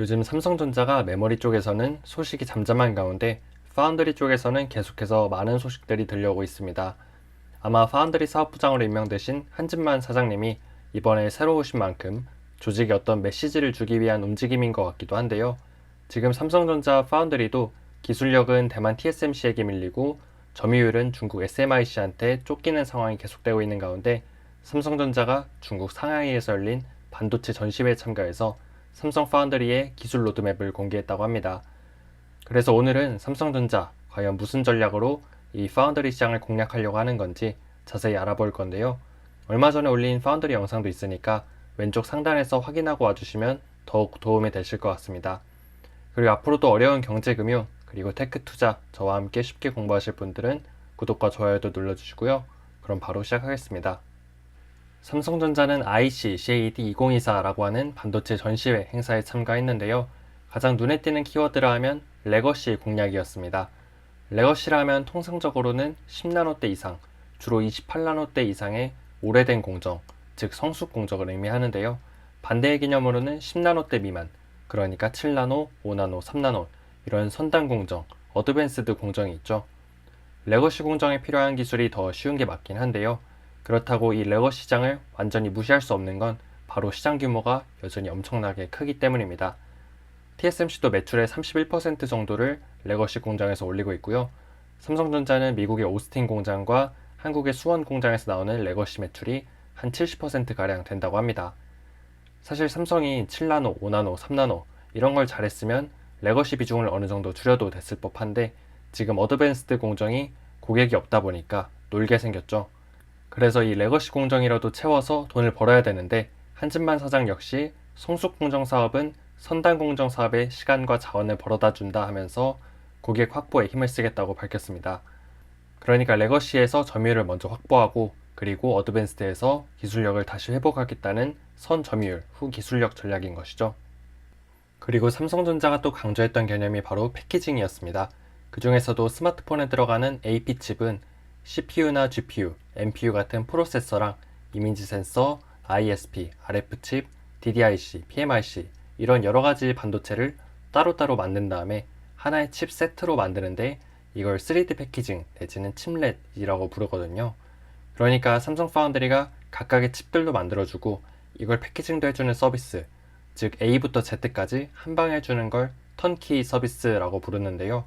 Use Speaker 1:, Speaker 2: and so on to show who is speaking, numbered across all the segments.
Speaker 1: 요즘 삼성전자가 메모리 쪽에서는 소식이 잠잠한 가운데 파운드리 쪽에서는 계속해서 많은 소식들이 들려오고 있습니다. 아마 파운드리 사업부장으로 임명되신 한진만 사장님이 이번에 새로 오신 만큼 조직에 어떤 메시지를 주기 위한 움직임인 것 같기도 한데요. 지금 삼성전자 파운드리도 기술력은 대만 TSMC에게 밀리고 점유율은 중국 SMIC한테 쫓기는 상황이 계속되고 있는 가운데 삼성전자가 중국 상하이에서 열린 반도체 전시회에 참가해서 삼성 파운드리의 기술 로드맵을 공개했다고 합니다. 그래서 오늘은 삼성전자 과연 무슨 전략으로 이 파운드리 시장을 공략하려고 하는 건지 자세히 알아볼 건데요. 얼마 전에 올린 파운드리 영상도 있으니까 왼쪽 상단에서 확인하고 와주시면 더욱 도움이 되실 것 같습니다. 그리고 앞으로도 어려운 경제 금융 그리고 테크 투자 저와 함께 쉽게 공부하실 분들은 구독과 좋아요도 눌러주시고요. 그럼 바로 시작하겠습니다. 삼성전자는 IC CAD 2024라고 하는 반도체 전시회 행사에 참가했는데요. 가장 눈에 띄는 키워드라 하면 레거시 공략이었습니다. 레거시라 하면 통상적으로는 10나노대 이상, 주로 28나노대 이상의 오래된 공정, 즉 성숙 공정을 의미하는데요. 반대의 개념으로는 10나노대 미만, 그러니까 7나노, 5나노, 3나노 이런 선단 공정, 어드밴스드 공정이 있죠. 레거시 공정에 필요한 기술이 더 쉬운 게 맞긴 한데요. 그렇다고 이 레거시 시장을 완전히 무시할 수 없는 건 바로 시장 규모가 여전히 엄청나게 크기 때문입니다. TSMC도 매출의 31% 정도를 레거시 공장에서 올리고 있고요. 삼성전자는 미국의 오스틴 공장과 한국의 수원 공장에서 나오는 레거시 매출이 한 70%가량 된다고 합니다. 사실 삼성이 7나노, 5나노, 3나노 이런 걸 잘했으면 레거시 비중을 어느 정도 줄여도 됐을 법한데 지금 어드밴스드 공정이 고객이 없다 보니까 놀게 생겼죠. 그래서 이 레거시 공정이라도 채워서 돈을 벌어야 되는데 한진만 사장 역시 성숙 공정 사업은 선단 공정 사업에 시간과 자원을 벌어다 준다 하면서 고객 확보에 힘을 쓰겠다고 밝혔습니다. 그러니까 레거시에서 점유율을 먼저 확보하고 그리고 어드밴스드에서 기술력을 다시 회복하겠다는 선 점유율 후 기술력 전략인 것이죠. 그리고 삼성전자가 또 강조했던 개념이 바로 패키징이었습니다. 그 중에서도 스마트폰에 들어가는 AP 칩은 CPU나 GPU, NPU 같은 프로세서랑 이미지 센서, ISP, RF 칩, DDIC, PMIC 이런 여러 가지 반도체를 따로따로 만든 다음에 하나의 칩 세트로 만드는데 이걸 3D 패키징 내지는 칩렛이라고 부르거든요. 그러니까 삼성 파운드리가 각각의 칩들도 만들어주고 이걸 패키징도 해주는 서비스, 즉 A부터 Z까지 한 방에 해주는 걸 턴키 서비스라고 부르는데요.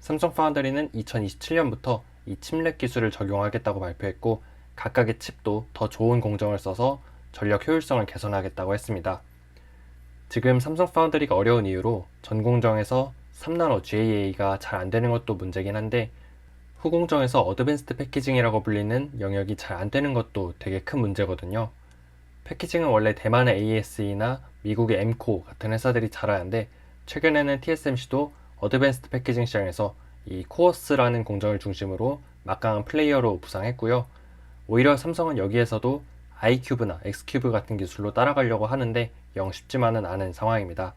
Speaker 1: 삼성 파운드리는 2027년부터 이 칩렛 기술을 적용하겠다고 발표했고 각각의 칩도 더 좋은 공정을 써서 전력 효율성을 개선하겠다고 했습니다. 지금 삼성 파운드리가 어려운 이유로 전 공정에서 3나노 GAA가 잘 안 되는 것도 문제긴 한데 후 공정에서 어드밴스드 패키징이라고 불리는 영역이 잘 안 되는 것도 되게 큰 문제거든요. 패키징은 원래 대만의 ASE나 미국의 엠코 같은 회사들이 잘 하는데 최근에는 TSMC도 어드밴스드 패키징 시장에서 이 코어스라는 공정을 중심으로 막강한 플레이어로 부상했고요. 오히려 삼성은 여기에서도 i큐브나 x큐브 같은 기술로 따라가려고 하는데 영 쉽지만은 않은 상황입니다.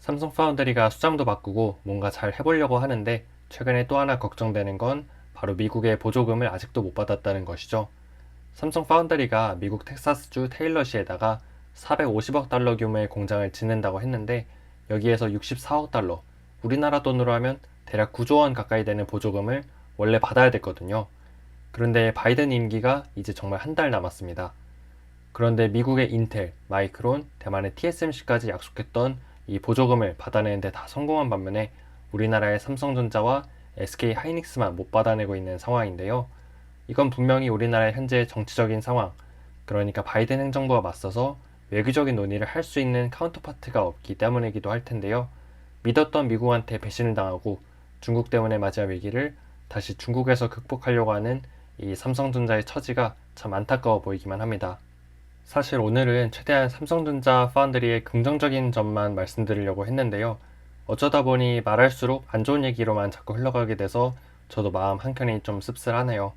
Speaker 1: 삼성 파운드리가 수장도 바꾸고 뭔가 잘 해보려고 하는데 최근에 또 하나 걱정되는 건 바로 미국의 보조금을 아직도 못 받았다는 것이죠. 삼성 파운드리가 미국 텍사스주 테일러시에다가 450억 달러 규모의 공장을 짓는다고 했는데 여기에서 64억 달러, 우리나라 돈으로 하면 대략 9조 원 가까이 되는 보조금을 원래 받아야 됐거든요. 그런데 바이든 임기가 이제 정말 한 달 남았습니다. 그런데 미국의 인텔, 마이크론, 대만의 TSMC까지 약속했던 이 보조금을 받아내는데 다 성공한 반면에 우리나라의 삼성전자와 SK 하이닉스만 못 받아내고 있는 상황인데요. 이건 분명히 우리나라의 현재 정치적인 상황, 그러니까 바이든 행정부와 맞서서 외교적인 논의를 할 수 있는 카운터파트가 없기 때문이기도 할 텐데요. 믿었던 미국한테 배신을 당하고 중국 때문에 맞이한 위기를 다시 중국에서 극복하려고 하는 이 삼성전자의 처지가 참 안타까워 보이기만 합니다. 사실 오늘은 최대한 삼성전자 파운드리의 긍정적인 점만 말씀드리려고 했는데요. 어쩌다 보니 말할수록 안 좋은 얘기로만 자꾸 흘러가게 돼서 저도 마음 한켠이 좀 씁쓸하네요.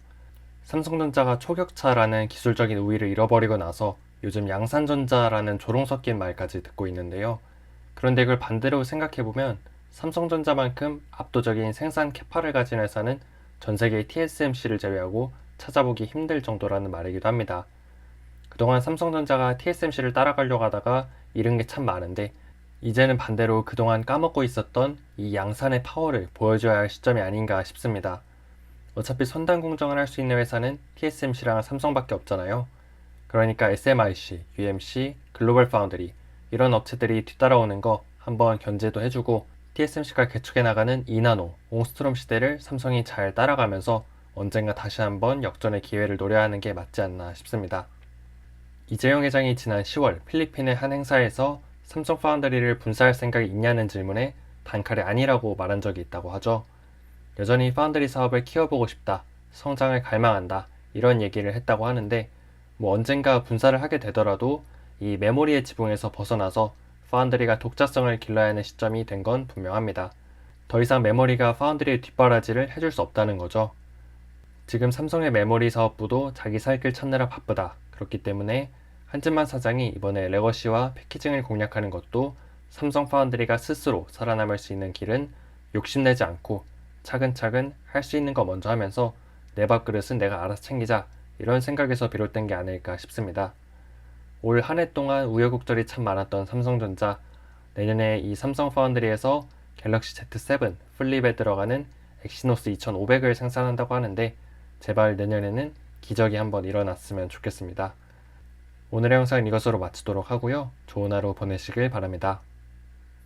Speaker 1: 삼성전자가 초격차라는 기술적인 우위를 잃어버리고 나서 요즘 양산전자라는 조롱 섞인 말까지 듣고 있는데요. 그런데 이걸 반대로 생각해보면 삼성전자만큼 압도적인 생산 캐파를 가진 회사는 전 세계 TSMC를 제외하고 찾아보기 힘들 정도라는 말이기도 합니다. 그동안 삼성전자가 TSMC를 따라가려고 하다가 잃은 게 참 많은데 이제는 반대로 그동안 까먹고 있었던 이 양산의 파워를 보여줘야 할 시점이 아닌가 싶습니다. 어차피 선단 공정을 할 수 있는 회사는 TSMC랑 삼성밖에 없잖아요. 그러니까 SMIC, UMC, 글로벌 파운드리 이런 업체들이 뒤따라오는 거 한번 견제도 해주고 TSMC가 개척해 나가는 2나노, 옹스트롬 시대를 삼성이 잘 따라가면서 언젠가 다시 한번 역전의 기회를 노려야 하는 게 맞지 않나 싶습니다. 이재용 회장이 지난 10월 필리핀의 한 행사에서 삼성 파운드리를 분사할 생각이 있냐는 질문에 단칼에 아니라고 말한 적이 있다고 하죠. 여전히 파운드리 사업을 키워보고 싶다, 성장을 갈망한다, 이런 얘기를 했다고 하는데, 뭐 언젠가 분사를 하게 되더라도 이 메모리의 지붕에서 벗어나서 파운드리가 독자성을 길러야 하는 시점이 된 건 분명합니다. 더 이상 메모리가 파운드리의 뒷바라지를 해줄 수 없다는 거죠. 지금 삼성의 메모리 사업부도 자기 살 길 찾느라 바쁘다. 그렇기 때문에 한진만 사장이 이번에 레거시와 패키징을 공략하는 것도 삼성 파운드리가 스스로 살아남을 수 있는 길은 욕심내지 않고 차근차근 할 수 있는 거 먼저 하면서 내 밥그릇은 내가 알아서 챙기자 이런 생각에서 비롯된 게 아닐까 싶습니다. 올 한 해 동안 우여곡절이 참 많았던 삼성전자 내년에 이 삼성 파운드리에서 갤럭시 Z7 플립에 들어가는 엑시노스 2500을 생산한다고 하는데 제발 내년에는 기적이 한번 일어났으면 좋겠습니다. 오늘의 영상은 이것으로 마치도록 하고요. 좋은 하루 보내시길 바랍니다.